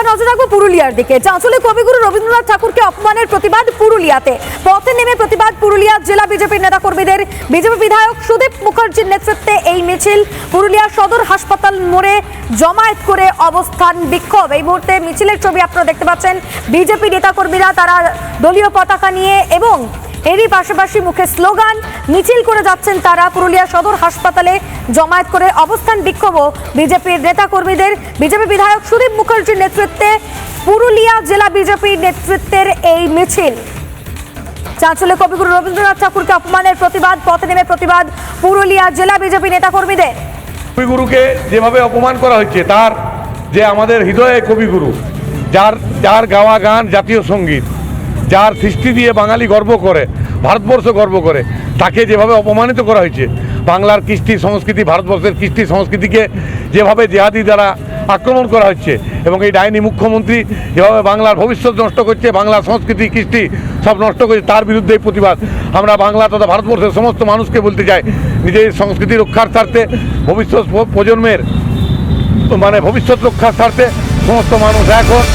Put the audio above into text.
এবার নজর রাখব পুরুলিয়ার দিকে। চাঁচলে কবিগুরু রবীন্দ্রনাথ ঠাকুরকে অপমানের প্রতিবাদ পুরুলিয়াতে। পথে নেমে প্রতিবাদ পুরুলিয়া জেলা বিজেপির নেতাকর্মীদের। বিজেপি বিধায়ক সুদীপ মুখার্জির নেতৃত্বে এই মিছিল। পুরুলিয়া সদর হাসপাতাল মোড়ে জমায়েত করে অবস্থান বিক্ষোভ। এই মুহূর্তে মিছিলের ছবি আপনারা দেখতে পাচ্ছেন। বিজেপি নেতাকর্মীরা তারা দলীয় পতাকা নিয়ে এবং এরই পাশাপাশি মুখে স্লোগান, মিছিল করে যাচ্ছেন তারা। পুরুলিয়া সদর হাসপাতালে জমায়েত করে অবস্থান বিক্ষোভ বিজেপির নেতাকর্মীদের। বিজেপি বিধায়ক সুদীপ মুখার্জির নেতৃত্বে পুরুলিয়া জেলা বিজেপির নেতৃত্বের এই মিছিল। চাঁচলে কবিগুরু রবীন্দ্রনাথ ঠাকুরকে অপমানের প্রতিবাদ, পথে নেমে প্রতিবাদ পুরুলিয়া জেলা বিজেপি নেতাকর্মীদের। কবিগুরুকে যেভাবে অপমান করা হচ্ছে, তার যে আমাদের হৃদয়ে কবিগুরু, যার যার গাওয়া গান জাতীয় সংগীত, যার সৃষ্টি দিয়ে বাঙালি গর্ব করে ভারতবর্ষ গর্ব করে। তাকে যেভাবে অপমানিত করা হয়েছে, বাংলার কৃষ্টি সংস্কৃতি, ভারতবর্ষের কৃষ্টি সংস্কৃতিকে যেভাবে জেহাদি দ্বারা আক্রমণ করা হচ্ছে এবং এই ডাইনি মুখ্যমন্ত্রী যেভাবে বাংলার ভবিষ্যৎ নষ্ট করছে, বাংলার সংস্কৃতি, কৃষ্টি সব নষ্ট করছে, তার বিরুদ্ধে এই প্রতিবাদ। আমরা বাংলা তথা ভারতবর্ষের সমস্ত মানুষকে বলতে চাই, নিজের সংস্কৃতি রক্ষার স্বার্থে, ভবিষ্যৎ প্রজন্মের মানে ভবিষ্যৎ রক্ষার স্বার্থে সমস্ত মানুষ হোক।